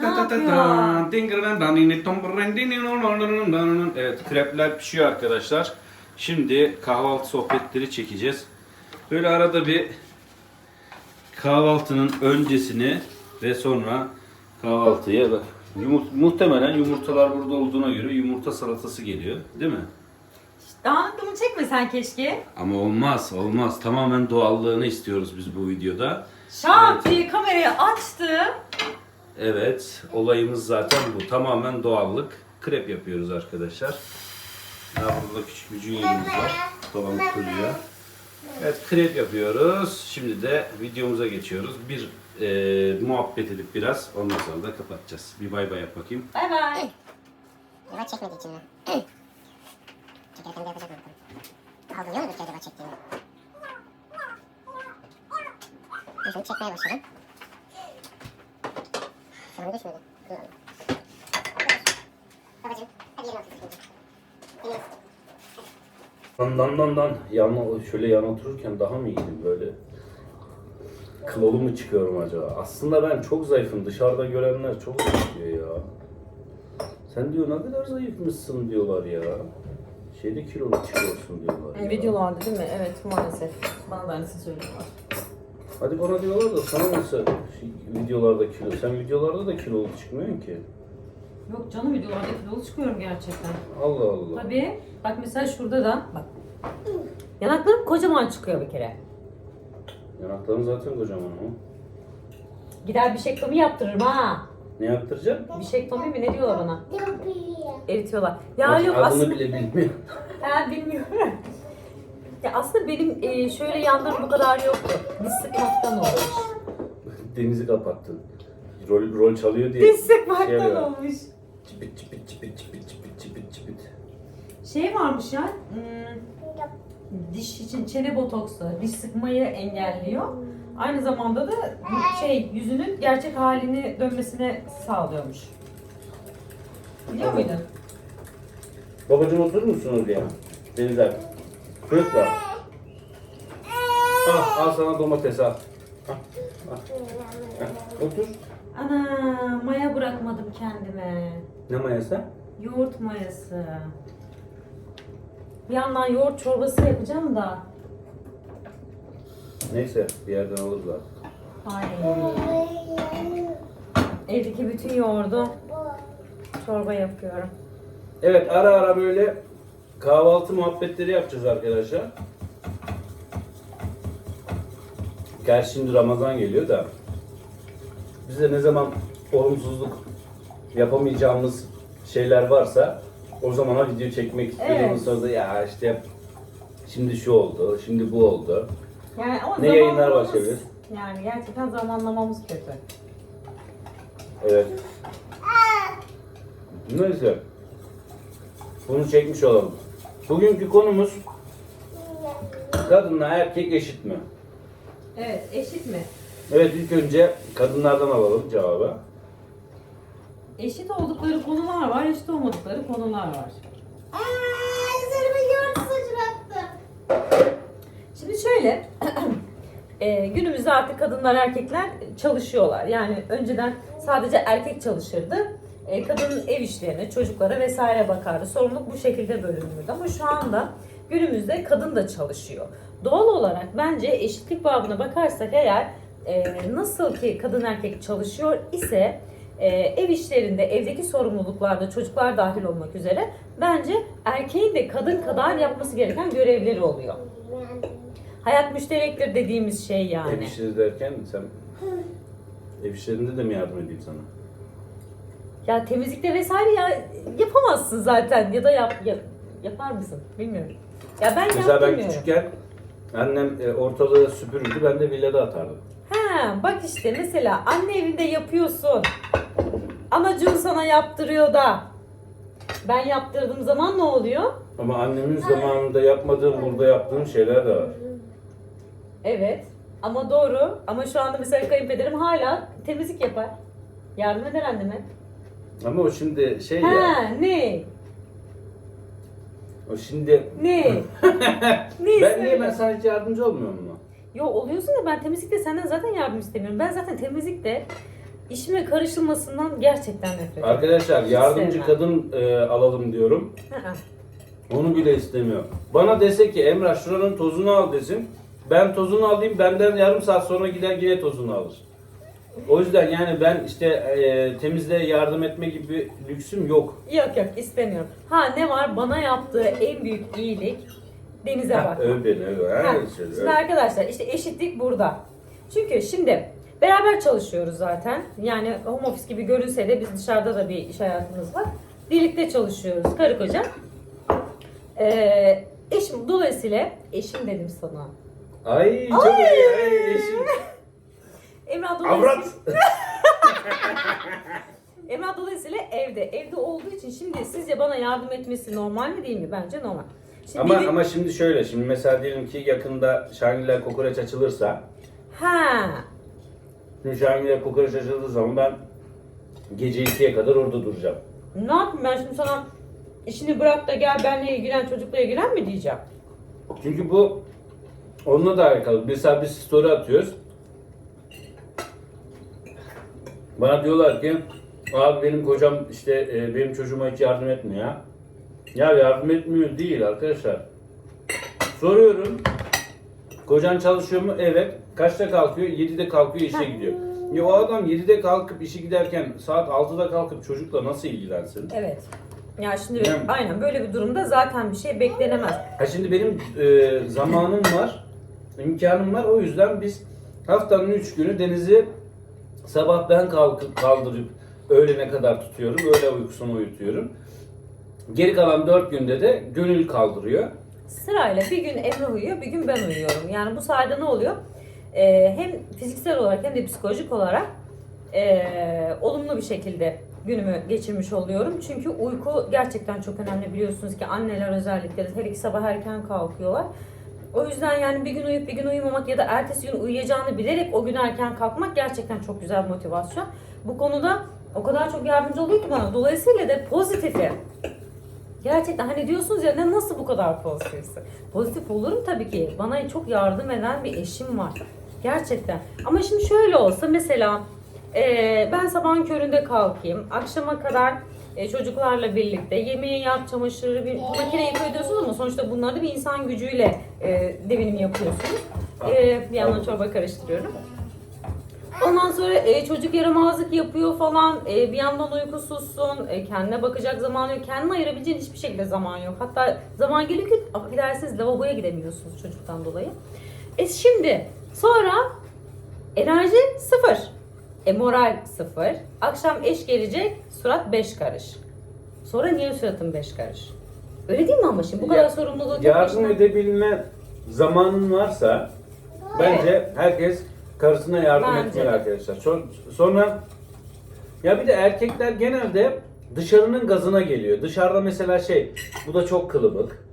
Ne yapıyor? Evet krepler pişiyor arkadaşlar. Şimdi kahvaltı sohbetleri çekeceğiz. Böyle arada bir kahvaltının öncesini ve sonra kahvaltıya bak. Yumurt, muhtemelen yumurtalar burada olduğuna göre yumurta salatası geliyor. Değil mi? Dağınıklığımı çekmesen keşke. Ama olmaz, olmaz. Tamamen doğallığını istiyoruz biz bu videoda. Şak diye kamerayı açtı. Evet, olayımız zaten bu. Tamamen doğallık. Krep yapıyoruz arkadaşlar. Ya burada küçük bir cünyemiz var. Babam kuruyor. Evet, krep yapıyoruz. Şimdi de videomuza geçiyoruz. Bir e, muhabbet edip biraz, ondan sonra da kapatacağız. Bir bay bay yap bakayım. Bay bay. Yavaş çekmediği için mi? Çekerken de yapacak mı? Algılıyor mudur ki acaba çektiğini? Şimdi çekmeye başladım. Sana düşmedi. Dur oğlum. Babacım, hadi yerine otur. Yerine otur. Dan dan dan dan. Yan, şöyle yan otururken daha mı iyiydim böyle? Kilolu mu çıkıyorum acaba? Aslında ben çok zayıfım. Dışarıda görenler çok zayıf diyor ya. Sen diyor ne kadar zayıfmışsın diyorlar ya. Şeyde kilolu çıkıyorsun diyorlar ya. Videolarda değil mi? Evet maalesef. Bana da aynısını söylüyorlar. Hadi bana diyorlar da sana nasıl şey, videolarda kilo? Sen videolarda da kilolu çıkmıyorsun ki. Yok canım videolarda kilolu çıkıyorum gerçekten. Allah Allah. Tabii. Bak mesela şurada da bak. Yanaklarım kocaman çıkıyor bir kere. Yanakların zaten kocaman ama. Gider bir şektomi yaptırırım ha. Ne yaptıracaksın? Bir şektomi mi ne diyorlar ona? Eritiyorlar. Ya Bak, yok adını aslında bile bilmiyor. ben bilmiyorum. Ya aslında benim e, şöyle yanlarım bu kadar yoktu. Diz sıkmaktan olmuş. Denizi kapattın. Rol, rol çalıyor diye. Diz sıkmaktan Şey var. olmuş. Çipit çipit çipit çipit çipit çipit çipit. Şey varmış ya. hmm, diş için çene botoksu. Diş sıkmayı engelliyor. Aynı zamanda da şey yüzünün gerçek halini dönmesine sağlıyormuş. Biliyor muydun? Babacım oturur musun oraya? Denizler. Çocuklar. Al, al sana domates al. Al, al. Al, Otur. Ana maya bırakmadım kendime. Ne mayası? Yoğurt mayası. Bir yandan yoğurt çorbası yapacağım da. Neyse bir yerden alırız artık. Ay. Evdeki bütün yoğurdu çorba yapıyorum. Evet ara ara böyle kahvaltı muhabbetleri yapacağız arkadaşlar. Gerçi şimdi Ramazan geliyor da bize ne zaman olumsuzluk yapamayacağımız şeyler varsa o zamana video çekmek istiyoruz. Evet. Sonra ya işte şimdi şu oldu, şimdi bu oldu. Yani o Ne yayınlar başlayabilir? Yani gerçekten zamanlamamız kötü. Evet. Neyse. Bunu çekmiş olalım. Bugünkü konumuz kadınla erkek eşit mi? Evet, eşit mi? Evet ilk önce kadınlardan alalım cevabı. Eşit oldukları konular var, eşit olmadıkları konular var. Şimdi şöyle, e, günümüzde artık kadınlar erkekler çalışıyorlar. Yani önceden sadece erkek çalışırdı. E, kadının ev işlerine, çocuklara vesaire bakardı. Sorumluluk bu şekilde bölünürdü. Ama şu anda günümüzde kadın da çalışıyor. Doğal olarak bence eşitlik babına bakarsak eğer e, nasıl ki kadın erkek çalışıyor ise e, ev işlerinde, evdeki sorumluluklarda çocuklar dahil olmak üzere bence erkeğin de kadın kadar yapması gereken görevleri oluyor. Hayat müşterektir dediğimiz şey Ev yani. işleri derken sen ev işlerinde de mi yardım edeyim sana? Ya temizlikte vesaire ya yapamazsın zaten ya da yap, yap- yapar mısın bilmiyorum. Ya ben Mesela ben yapmıyorum. küçükken annem e, ortalığı süpürürdü ben de villada atardım. Ha bak işte mesela anne evinde yapıyorsun. Anacığın sana yaptırıyor da. Ben yaptırdığım zaman ne oluyor? Ama annemin zamanında yapmadığım burada yaptığım şeyler de var. Evet. Ama doğru. Ama şu anda mesela kayınpederim hala temizlik yapar. Yardım eder anneme. Ama o şimdi şey Ha ya. ne? O şimdi Ne? ne ben niye ben sana hiç yardımcı olmuyor mu? Yo oluyorsun da ben temizlikte senden zaten yardım istemiyorum. Ben zaten temizlikte işime karışılmasından gerçekten nefret ediyorum. Arkadaşlar yardımcı sevmem. kadın e, alalım diyorum. Hı hı. Onu bile istemiyor. Bana dese ki Emrah şuranın tozunu al desin. Ben tozunu alayım benden yarım saat sonra gider yine tozunu alır. O yüzden yani ben işte e, temizliğe yardım etme gibi lüksüm yok. Yok yok istemiyorum. Ha ne var bana yaptığı en büyük iyilik denize bakmak. öv beni öv. Ha, Şimdi arkadaşlar işte eşitlik burada. Çünkü şimdi beraber çalışıyoruz zaten. Yani home office gibi görünse de biz dışarıda da bir iş hayatımız var. Birlikte çalışıyoruz karı koca. Ee, eşim dolayısıyla eşim dedim sana. Ay çok iyi. Ay, eşim. Emrah dolayısıyla, Avrat. Emrah dolayısıyla evde. Evde olduğu için şimdi sizce bana yardım etmesi normal mi değil mi? Bence normal. Şimdi Ama dedim- ama şimdi şöyle şimdi mesela diyelim ki yakında Şangirler kokoreç açılırsa Ha. Şimdi Şangirler kokoreç açıldığı zaman ben gece 2'ye kadar orada duracağım. Ne yapayım ben şimdi sana işini bırak da gel benimle ilgilen çocukla ilgilen mi diyeceğim? Çünkü bu onunla da alakalı. Mesela biz story atıyoruz. Bana diyorlar ki abi benim kocam işte e, benim çocuğuma hiç yardım etmiyor ya. Ya yardım etmiyor değil arkadaşlar. Soruyorum. Kocan çalışıyor mu? Evet. Kaçta kalkıyor? 7'de kalkıyor işe gidiyor. Ya o adam 7'de kalkıp işe giderken saat 6'da kalkıp çocukla nasıl ilgilensin? Evet. Ya şimdi Yani- aynen böyle bir durumda zaten bir şey beklenemez. Ha şimdi benim e, zamanım var, imkanım var. O yüzden biz haftanın 3 günü denizi sabah ben kalkıp kaldırıp öğlene kadar tutuyorum. Öğle uykusunu uyutuyorum. Geri kalan 4 günde de gönül kaldırıyor. Sırayla bir gün Emre uyuyor, bir gün ben uyuyorum. Yani bu sayede ne oluyor? Ee, hem fiziksel olarak hem de psikolojik olarak ee, olumlu bir şekilde günümü geçirmiş oluyorum. Çünkü uyku gerçekten çok önemli biliyorsunuz ki anneler özellikle her iki sabah erken kalkıyorlar. O yüzden yani bir gün uyuyup bir gün uyumamak ya da ertesi gün uyuyacağını bilerek o gün erken kalkmak gerçekten çok güzel bir motivasyon. Bu konuda o kadar çok yardımcı oluyor ki bana. Dolayısıyla da pozitifi Gerçekten hani diyorsunuz ya nasıl bu kadar pozitifsin? Pozitif olurum tabii ki. Bana çok yardım eden bir eşim var. Gerçekten. Ama şimdi şöyle olsa mesela eee, ben sabahın köründe kalkayım. Akşama kadar e, çocuklarla birlikte yemeği yap, çamaşırı bir makine yıkıyor diyorsunuz ama sonuçta bunları da bir insan gücüyle e, devinim yapıyorsunuz. E, bir yandan çorba karıştırıyorum. Ondan sonra e, çocuk yaramazlık yapıyor falan. E, bir yandan uykusuzsun. E, kendine bakacak zaman yok. Kendine ayırabileceğin hiçbir şekilde zaman yok. Hatta zaman geliyor ki affedersiniz lavaboya gidemiyorsunuz çocuktan dolayı. E şimdi sonra enerji sıfır. E moral sıfır. Akşam eş gelecek surat beş karış. Sonra niye suratın beş karış? Öyle değil mi ama şimdi bu kadar Ya- sorumluluğu tek Yardım başına- edebilme zamanın varsa bence herkes karısına yardım Bence etmeli de. arkadaşlar. Son- Sonra ya bir de erkekler genelde dışarının gazına geliyor. Dışarıda mesela şey bu da çok kılıbık.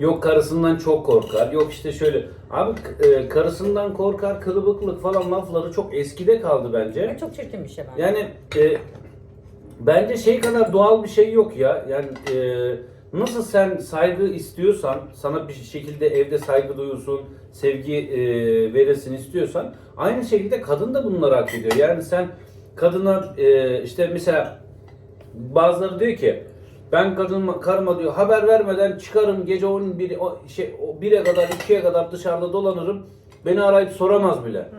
Yok karısından çok korkar. Yok işte şöyle. Abi e, karısından korkar, kılıbıklık falan lafları çok eskide kaldı bence. Çok çirkin bir şey bence. Yani e, bence şey kadar doğal bir şey yok ya. Yani e, nasıl sen saygı istiyorsan, sana bir şekilde evde saygı duyulsun, sevgi e, verilsin istiyorsan, aynı şekilde kadın da bunları hak ediyor. Yani sen kadına e, işte mesela bazıları diyor ki ben kadınıma, karıma diyor haber vermeden çıkarım gece 11 o şey o 1'e kadar 2'ye kadar dışarıda dolanırım. Beni arayıp soramaz bile. Hmm.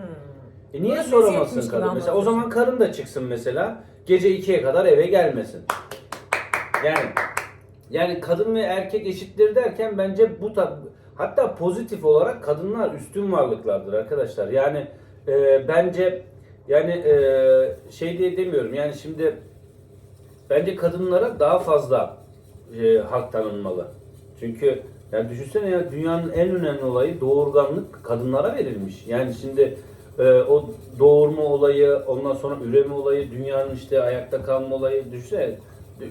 E niye Böyle soramazsın kadın mesela? O zaman karın da çıksın mesela. Gece 2'ye kadar eve gelmesin. Yani yani kadın ve erkek eşittir derken bence bu ta, hatta pozitif olarak kadınlar üstün varlıklardır arkadaşlar. Yani e, bence yani e, şey diye demiyorum. Yani şimdi bence kadınlara daha fazla e, hak tanınmalı. Çünkü ya düşünsene ya dünyanın en önemli olayı doğurganlık kadınlara verilmiş. Yani şimdi e, o doğurma olayı, ondan sonra üreme olayı, dünyanın işte ayakta kalma olayı düşünsene.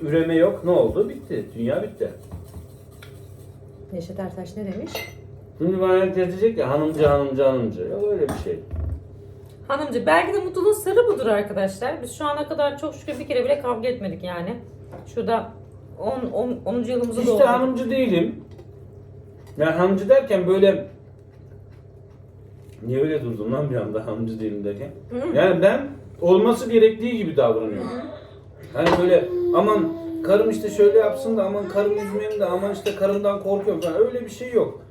Üreme yok ne oldu? Bitti. Dünya bitti. Neşet Ertaş ne demiş? Şimdi bana diyecek ya hanımcı hanımcı hanımcı. Ya öyle bir şey. Hanımcı belki de mutluluğun sırrı budur arkadaşlar. Biz şu ana kadar çok şükür bir kere bile kavga etmedik yani. Şurada 10 10 10. yılımızı İşte doldurduk. hanımcı değilim. Yani hanımcı derken böyle Niye öyle durdum lan bir anda hanımcı değilim derken? Yani ben olması gerektiği gibi davranıyor. Hani böyle aman karım işte şöyle yapsın da aman karım üzmeyeyim de aman işte karımdan korkuyorum falan öyle bir şey yok.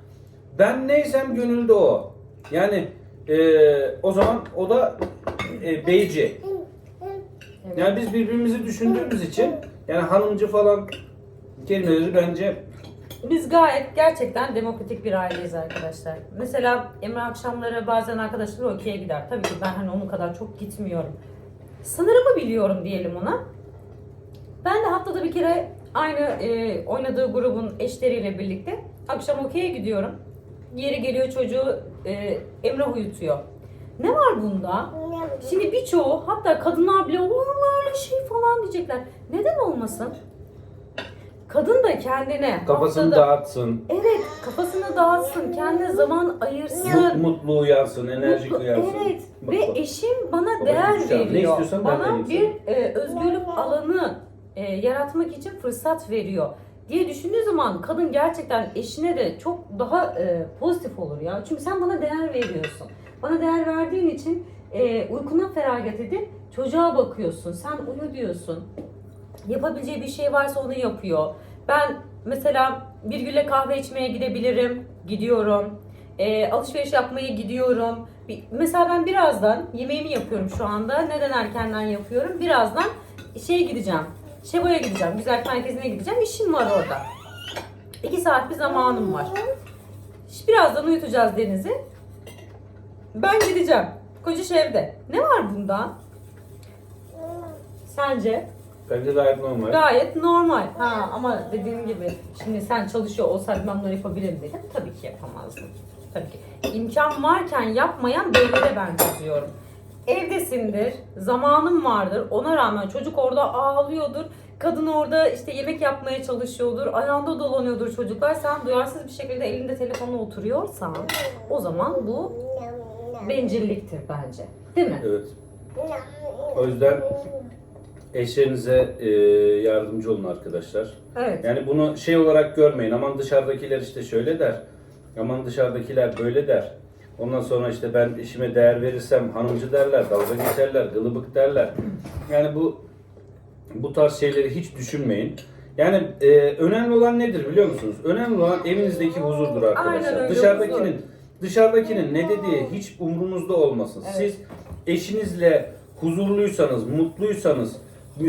Ben neysem gönülde o. Yani eee, o zaman o da e, beyci. Yani biz birbirimizi düşündüğümüz için yani hanımcı falan kelimeleri bence Biz gayet gerçekten demokratik bir aileyiz arkadaşlar. Mesela Emre akşamları bazen arkadaşları okey'e gider. Tabii ki ben hani onun kadar çok gitmiyorum. Sınırımı biliyorum diyelim ona. Ben de haftada bir kere aynı e, oynadığı grubun eşleriyle birlikte akşam okey'e gidiyorum. Yeri geliyor çocuğu e, Emrah uyutuyor. Ne var bunda? Şimdi birçoğu hatta kadınlar bile olur mu öyle şey falan diyecekler. Neden olmasın? Kadın da kendine kafasını haftada- dağıtsın, Evet, kafasını dağıtsın, kendine zaman mut- ayırsın. mutlu uyansın, enerjik Mutlu- uyansın. Evet Bak, ve bak. eşim bana değer Gülşah, ne veriyor. istiyorsan ben bana vereyim bir e, özgürlük alanı e, yaratmak için fırsat veriyor diye düşündüğü zaman kadın gerçekten eşine de çok daha e, pozitif olur ya. Çünkü sen bana değer veriyorsun. Bana değer verdiğin için e, uykuna feragat edip çocuğa bakıyorsun. Sen uyu diyorsun. Yapabileceği bir şey varsa onu yapıyor. Ben mesela bir gülle kahve içmeye gidebilirim. Gidiyorum. E, alışveriş yapmaya gidiyorum. Mesela ben birazdan yemeğimi yapıyorum şu anda. Neden erkenden yapıyorum? Birazdan şeye gideceğim. Şebo'ya gideceğim. Güzel merkezine gideceğim. İşim var orada. İki saat bir zamanım var. Birazdan uyutacağız Deniz'i. Ben gideceğim. Koca evde. Ne var bunda? Sence? Bence gayet normal. Gayet normal. Ha ama dediğim gibi şimdi sen çalışıyor olsaydın ben bunları yapabilirim dedim. Tabii ki yapamazdım. Tabii ki. İmkan varken yapmayan beylere ben kızıyorum. Evdesindir, zamanın vardır. Ona rağmen çocuk orada ağlıyordur. Kadın orada işte yemek yapmaya çalışıyordur. Ayağında dolanıyordur çocuklar. Sen duyarsız bir şekilde elinde telefonla oturuyorsan o zaman bu bencilliktir bence. Değil mi? Evet. O yüzden eşlerinize e, yardımcı olun arkadaşlar. Evet. Yani bunu şey olarak görmeyin. Aman dışarıdakiler işte şöyle der. Aman dışarıdakiler böyle der. Ondan sonra işte ben işime değer verirsem hanımcı derler, dalga geçerler, gılıbık derler. Yani bu bu tarz şeyleri hiç düşünmeyin. Yani e, önemli olan nedir biliyor musunuz? Önemli olan evinizdeki huzurdur arkadaşlar. Aynen öyle, dışarıdakinin huzur. dışarıdakinin ne dediği hiç umrunuzda olmasın. Evet. Siz eşinizle huzurluysanız, mutluysanız,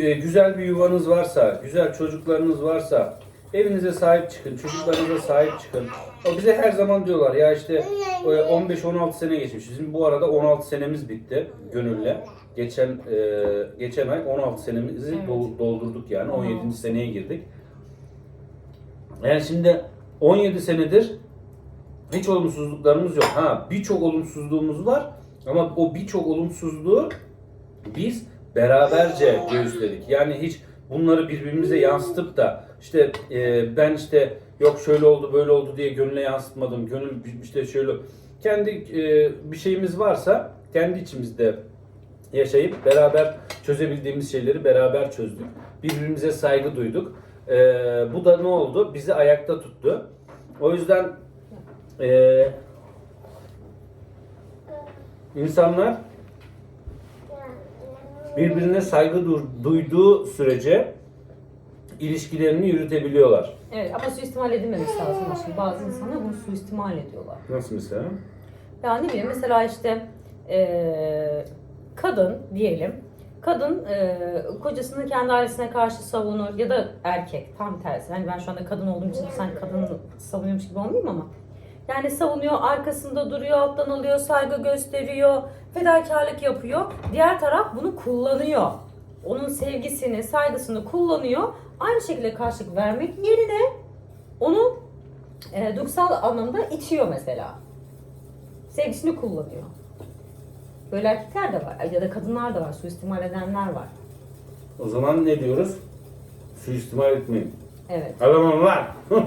e, güzel bir yuvanız varsa, güzel çocuklarınız varsa evinize sahip çıkın, çocuklarınıza sahip çıkın. O bize her zaman diyorlar ya işte e, 15-16 sene geçmiş. Bizim bu arada 16 senemiz bitti gönülle. Geçen e, geçen ay 16 senemizi Evet. dol- doldurduk yani. Aha. 17. seneye girdik. Yani şimdi 17 senedir hiç olumsuzluklarımız yok. Ha birçok olumsuzluğumuz var ama o birçok olumsuzluğu biz beraberce göğüsledik. Yani hiç bunları birbirimize yansıtıp da işte e, ben işte yok şöyle oldu böyle oldu diye gönüle yansıtmadım. Gönül işte şöyle kendi e, bir şeyimiz varsa kendi içimizde yaşayıp beraber çözebildiğimiz şeyleri beraber çözdük. Birbirimize saygı duyduk. E, bu da ne oldu? Bizi ayakta tuttu. O yüzden e, insanlar birbirine saygı du- duyduğu sürece ilişkilerini yürütebiliyorlar. Evet ama suistimal edilmemesi lazım. Şimdi bazı insanlar bunu suistimal ediyorlar. Nasıl mesela? Ya ne bileyim mesela işte eee, kadın diyelim. Kadın eee, kocasını kendi ailesine karşı savunur ya da erkek tam tersi. Hani ben şu anda kadın olduğum için sen kadını savunuyormuş gibi olmayayım ama. Yani savunuyor, arkasında duruyor, alttan alıyor, saygı gösteriyor, fedakarlık yapıyor. Diğer taraf bunu kullanıyor. Onun sevgisini, saygısını kullanıyor. Aynı şekilde karşılık vermek yerine onu e, duygusal anlamda itiyor mesela sevgisini kullanıyor. Böyle erkekler de var ya da kadınlar da var, suistimal edenler var. O zaman ne diyoruz? Suistimal etmeyin. Evet. Adamım var.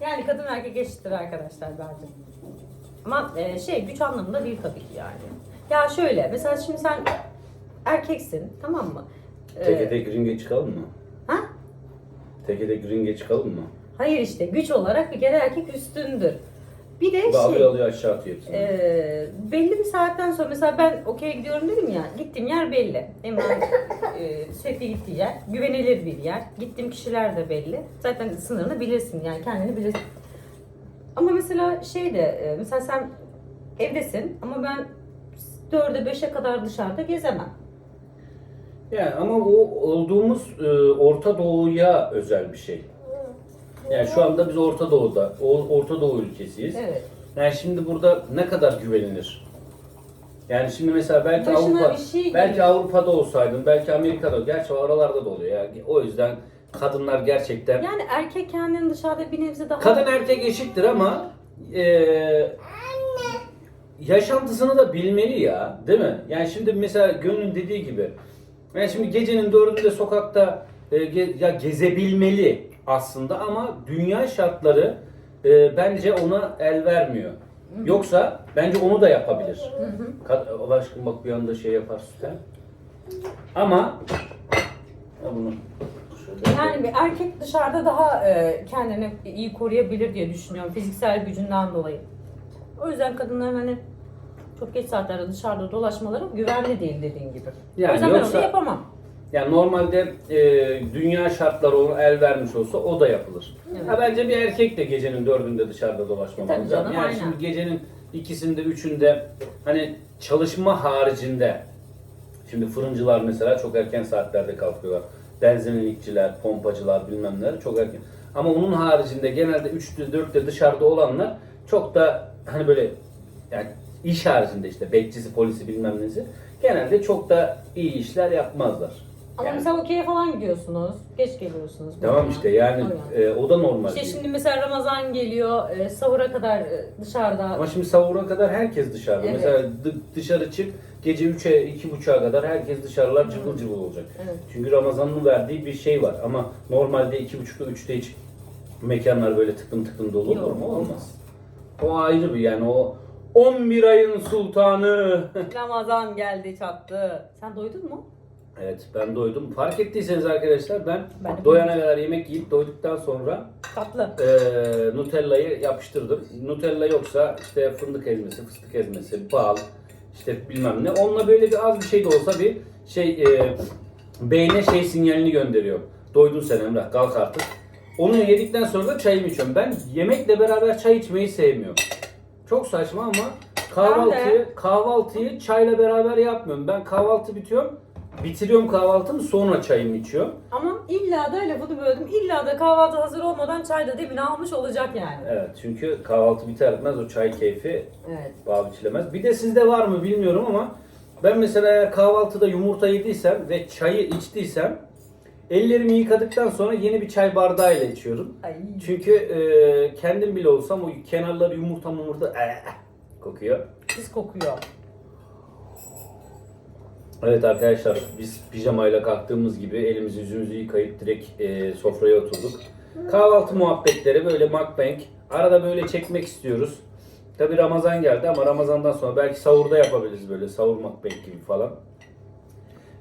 Yani kadın erkek eşittir arkadaşlar bence. Ama e, şey güç anlamında değil tabii ki yani. Ya şöyle mesela şimdi sen erkeksin tamam mı? Teke tek ringe çıkalım mı? ha? Teke tek ringe çıkalım mı? Hayır işte güç olarak bir kere erkek üstündür. Bir de Alıyor şey, alıyor aşağı atıyor hepsini. e, belli bir saatten sonra mesela ben okey'e gidiyorum dedim ya, gittiğim yer belli. Emrah'ın e, sürekli gittiği yer, güvenilir bir yer. Gittiğim kişiler de belli. Zaten sınırını bilirsin yani kendini bilirsin. Ama mesela şey de, e, mesela sen evdesin ama ben 4'e 5'e kadar dışarıda gezemem. Yani ama o olduğumuz e, Orta Doğu'ya özel bir şey. Yani şu anda biz Orta Doğu'da, o- Orta Doğu ülkesiyiz. Evet. Yani şimdi burada ne kadar güvenilir? Yani şimdi mesela belki Başına Avrupa, bir şey belki. Avrupa'da olsaydın, belki Amerika'da, gerçi oralarda da oluyor. Yani o yüzden kadınlar gerçekten Yani erkek kendini dışarıda bir nebze daha... kadın erkek eşittir ama e, yaşantısını da bilmeli ya, değil mi? Yani şimdi mesela Gönül'ün dediği gibi, yani şimdi gecenin dördünde sokakta e, ge- ya gezebilmeli aslında ama dünya şartları e, bence ona el vermiyor. Yoksa bence onu da yapabilir. Hı hı. Kad- Allah aşkına bak bir anda şey yapar süper. Ama ya bunu Yani bir erkek dışarıda daha e, kendini iyi koruyabilir diye düşünüyorum fiziksel gücünden dolayı. O yüzden kadınların hani çok geç saatlerde dışarıda dolaşmaları güvenli değil dediğin gibi. Yani o yüzden ben yoksa- onu yapamam. Yani normalde e, dünya şartları ona el vermiş olsa o da yapılır. Evet. Ha bence bir erkek de gecenin dördünde dışarıda dolaşmamalı. Tabii canım, yani aynen. şimdi gecenin ikisinde, üçünde hani çalışma haricinde şimdi fırıncılar mesela çok erken saatlerde kalkıyorlar. Benzinlikçiler, pompacılar bilmem neler çok erken. Ama onun haricinde genelde 3'te 4'te dışarıda olanlar çok da hani böyle yani iş haricinde işte bekçisi, polisi bilmem nesi genelde çok da iyi işler yapmazlar. Ama Yani- mesela okey'e falan gidiyorsunuz. Geç geliyorsunuz. Tamam işte yani Aynen. e, o da normal. İşte değil. şimdi mesela Ramazan geliyor, e, sahura kadar e, dışarıda. Ama şimdi sahura kadar herkes dışarıda. Evet. Mesela dı- dışarı çık gece 3'e 2.30'a kadar herkes dışarılar cıvıl cıvıl olacak. Evet. Çünkü Ramazan'ın verdiği bir şey var ama normalde 2.30'da 3'te hiç mekanlar böyle tıklım tıklım dolu olur Yok, mu? olmaz. Olmaz. O ayrı bir yani o 11 ayın sultanı. Ramazan geldi çattı. Sen doydun mu? evet ben doydum. Fark ettiyseniz arkadaşlar ben, Ben de doyana kadar yemek yiyip doyduktan sonra Tatlı. Ee, Nutella'yı yapıştırdım. Nutella yoksa işte fındık ezmesi, fıstık ezmesi, bal, işte bilmem ne. Onunla böyle bir az bir şey de olsa bir şey e, beyne şey sinyalini gönderiyor. Doydun sen Emrah kalk artık. Onu yedikten sonra da çayımı içiyorum. Ben yemekle beraber çay içmeyi sevmiyorum. Çok saçma ama kahvaltıyı, kahvaltıyı çayla beraber yapmıyorum. Ben kahvaltı bitiyorum. Bitiriyorum kahvaltımı sonra çayımı içiyorum. Ama illa da lafını böldüm. İlla da kahvaltı hazır olmadan çay da dibine almış olacak yani. Evet çünkü kahvaltı biter bitmez o çay keyfi Evet. biçilemez. Bir de sizde var mı bilmiyorum ama ben mesela eğer kahvaltıda yumurta yediysem ve çayı içtiysem ellerimi yıkadıktan sonra yeni bir çay bardağıyla içiyorum. Ay. Çünkü e, kendim bile olsam o kenarları yumurta yumurta eh, kokuyor. Pis kokuyor. Evet arkadaşlar biz pijamayla kalktığımız gibi elimizi yüzümüzü yıkayıp direkt e, sofraya oturduk. Kahvaltı muhabbetleri böyle mukbang. Arada böyle çekmek istiyoruz. Tabi Ramazan geldi ama Ramazan'dan sonra belki sahurda yapabiliriz böyle sahur mukbang gibi falan.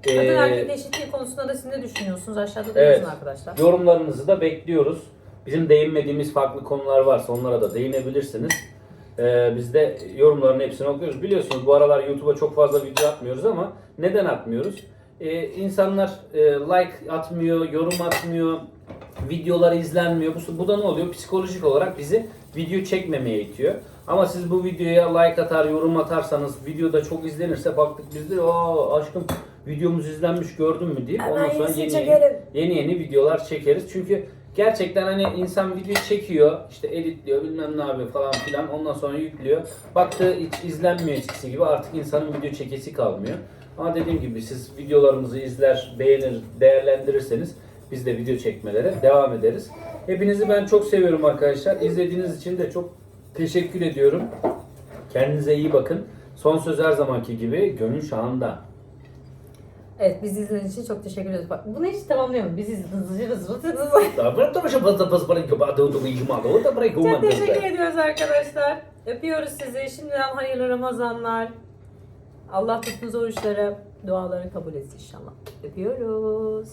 Kadın Ee, erkek eşitliği konusunda da siz ne düşünüyorsunuz? Aşağıda da Evet. arkadaşlar. Yorumlarınızı da bekliyoruz. Bizim değinmediğimiz farklı konular varsa onlara da değinebilirsiniz. Ee, biz de yorumların hepsini okuyoruz. Biliyorsunuz bu aralar YouTube'a çok fazla video atmıyoruz ama neden atmıyoruz? Ee, insanlar e, like atmıyor, yorum atmıyor, videolar izlenmiyor. Bu, bu da ne oluyor? Psikolojik olarak bizi video çekmemeye itiyor. Ama siz bu videoya like atar, yorum atarsanız, videoda çok izlenirse baktık biz de aa aşkım videomuz izlenmiş gördün mü deyip Hemen ondan sonra yenisini yeni, çekerim. yeni yeni videolar çekeriz. Çünkü gerçekten hani insan video çekiyor, işte editliyor, bilmem ne yapıyor falan filan. Ondan sonra yüklüyor. Baktı hiç izlenmiyor eskisi gibi artık insanın video çekesi kalmıyor. Ama dediğim gibi siz videolarımızı izler, beğenir, değerlendirirseniz biz de video çekmelere devam ederiz. Hepinizi ben çok seviyorum arkadaşlar. İzlediğiniz için de çok teşekkür ediyorum. Kendinize iyi bakın. Son söz her zamanki gibi gönül şahında. Evet biz izlediğiniz için çok teşekkür ederiz. Bak bunu hiç tamamlayamam. Biz izlediğiniz için Çok teşekkür ediyoruz arkadaşlar. Öpüyoruz sizi. Şimdiden hayırlı Ramazanlar. Allah tuttuğunuz oruçları, duaları kabul etsin inşallah. Öpüyoruz.